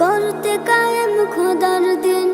করতে কায়েম খোদার দিন।